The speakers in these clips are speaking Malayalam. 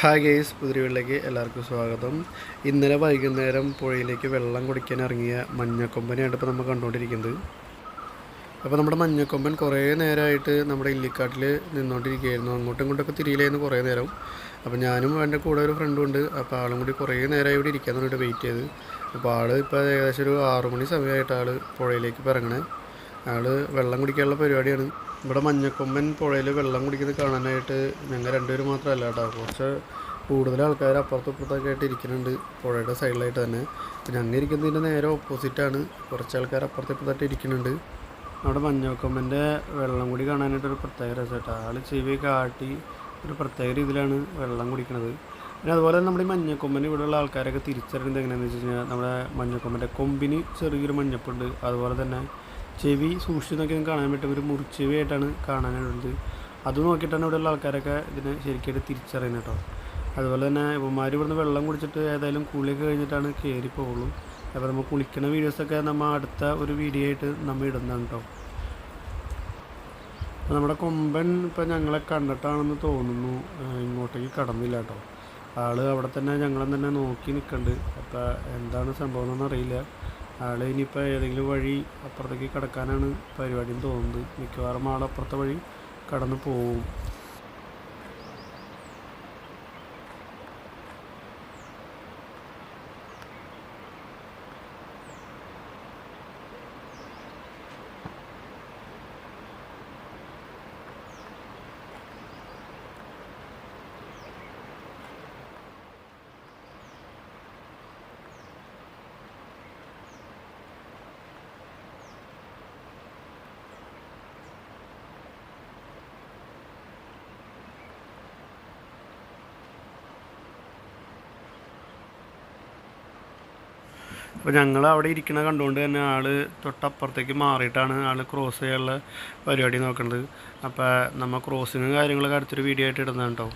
ഹായ് ഗെയ്സ് പുതിരികളിലേക്ക് എല്ലാവർക്കും സ്വാഗതം. ഇന്നലെ വൈകുന്നേരം പുഴയിലേക്ക് വെള്ളം കുടിക്കാൻ ഇറങ്ങിയ മഞ്ഞക്കൊമ്പനെയാണ് ഇപ്പോൾ നമ്മൾ കണ്ടുകൊണ്ടിരിക്കുന്നത്. അപ്പോൾ നമ്മുടെ മഞ്ഞക്കൊമ്പൻ കുറേ നേരമായിട്ട് നമ്മുടെ ഇല്ലിക്കാട്ടിൽ നിന്നുകൊണ്ടിരിക്കുകയായിരുന്നു അങ്ങോട്ടും ഇങ്ങോട്ടൊക്കെ തിരിയിലായിരുന്നു കുറേ നേരം. അപ്പോൾ ഞാനും എന്റെ കൂടെ ഒരു ഫ്രണ്ടും ഉണ്ട്. അപ്പോൾ ആളും കൂടി കുറേ നേരമായി ഇവിടെ ഇരിക്കാൻ വേണ്ടിയിട്ട് വെയിറ്റ് ചെയ്ത് അപ്പോൾ ആൾ ഇപ്പോൾ ഏകദേശം ഒരു ആറു മണി സമയമായിട്ട് ആൾ പുഴയിലേക്ക് ഇറങ്ങണേ. ആൾ വെള്ളം കുടിക്കാനുള്ള പരിപാടിയാണ്. ഇവിടെ മഞ്ഞക്കൊമ്പൻ പുഴയിൽ വെള്ളം കുടിക്കുന്നത് കാണാനായിട്ട് ഞങ്ങൾ രണ്ടുപേരും മാത്രമല്ല കേട്ടോ. കുറച്ച് കൂടുതൽ ആൾക്കാർ അപ്പുറത്തും ഇപ്പുറത്തൊക്കെ ആയിട്ട് ഇരിക്കുന്നുണ്ട് പുഴയുടെ സൈഡിലായിട്ട് തന്നെ. ഞങ്ങൾ ഇരിക്കുന്നതിന്റെ നേരെ ഓപ്പോസിറ്റാണ് കുറച്ച് ആൾക്കാർ അപ്പുറത്തും ഇപ്പുറത്തായിട്ട് ഇരിക്കുന്നുണ്ട്. നമ്മുടെ മഞ്ഞക്കൊമ്പന്റെ വെള്ളം കുടി കാണാനായിട്ട് ഒരു പ്രത്യേക രസം കേട്ടോ. ആൾ ചെവി കാട്ടി ഒരു പ്രത്യേക രീതിയിലാണ് വെള്ളം കുടിക്കുന്നത്. പിന്നെ അതുപോലെ നമ്മുടെ ഈ മഞ്ഞക്കൊമ്പന് ഇവിടെയുള്ള ആൾക്കാരൊക്കെ തിരിച്ചറിയുന്നത് എങ്ങനെയാണെന്ന് വെച്ച് കഴിഞ്ഞാൽ നമ്മുടെ മഞ്ഞക്കൊമ്പന്റെ കൊമ്പിന് ചെറിയൊരു മഞ്ഞപ്പുണ്ട്. അതുപോലെ തന്നെ ചെവി സൂക്ഷിച്ച് നോക്കിയാൽ കാണാൻ പറ്റും. ഒരു മുറിച്ചെവിയായിട്ടാണ് കാണാനുള്ളത്. അത് നോക്കിയിട്ടാണ് ഇവിടെയുള്ള ആൾക്കാരൊക്കെ ഇതിനെ ശരിക്കായിട്ട് തിരിച്ചറിയുന്നത് കേട്ടോ. അതുപോലെ തന്നെ ഇവന്മാർ ഇവിടുന്ന് വെള്ളം കുടിച്ചിട്ട് ഏതായാലും കുളിയൊക്കെ കഴിഞ്ഞിട്ടാണ് കയറി പോകുള്ളൂ അപ്പോൾ നമ്മൾ കുളിക്കുന്ന വീഡിയോസൊക്കെ നമ്മൾ അടുത്ത ഒരു വീഡിയോ ആയിട്ട് നമ്മൾ ഇടുന്നതാണ് കേട്ടോ. അപ്പോൾ നമ്മുടെ കൊമ്പൻ ഇപ്പം ഞങ്ങളെ കണ്ടിട്ടാണെന്ന് തോന്നുന്നു. ഇങ്ങോട്ടേക്ക് കടന്നില്ല കേട്ടോ. ആൾ അവിടെ തന്നെ ഞങ്ങളെ തന്നെ നോക്കി നിൽക്കുന്നുണ്ട് അപ്പോൾ എന്താണ് സംഭവം എന്നൊന്നും അറിയില്ല. ആൾ ഇനിയിപ്പോൾ ഏതെങ്കിലും വഴി അപ്പുറത്തേക്ക് കിടക്കാനാണ് പരിപാടിയെന്ന് തോന്നുന്നത്. മിക്കവാറും ആൾ അപ്പുറത്തെ വഴി കടന്നു പോവും. അപ്പോൾ ഞങ്ങൾ അവിടെ ഇരിക്കണ കണ്ടുകൊണ്ട് തന്നെ ആൾ തൊട്ടപ്പുറത്തേക്ക് മാറിയിട്ടാണ് ആൾ ക്രോസ് ചെയ്യാനുള്ള പരിപാടി നോക്കുന്നത് അപ്പോൾ നമ്മൾ ക്രോസിങ്ങും കാര്യങ്ങളൊക്കെ അടുത്തൊരു വീഡിയോ ആയിട്ട് ഇടുന്നതാണ് കേട്ടോ.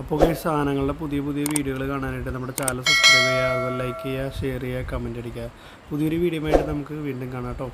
അപ്പോൾ ഈ സാധനങ്ങളുടെ പുതിയ പുതിയ വീഡിയോകൾ കാണാനായിട്ട് നമ്മുടെ ചാനൽ സബ്സ്ക്രൈബ് ചെയ്യുക അതുപോലെ ലൈക്ക് ചെയ്യുക ഷെയർ ചെയ്യുക കമന്റ് അടിക്കുക. പുതിയൊരു വീഡിയോ ആയിട്ട് നമുക്ക് വീണ്ടും കാണാം കേട്ടോ.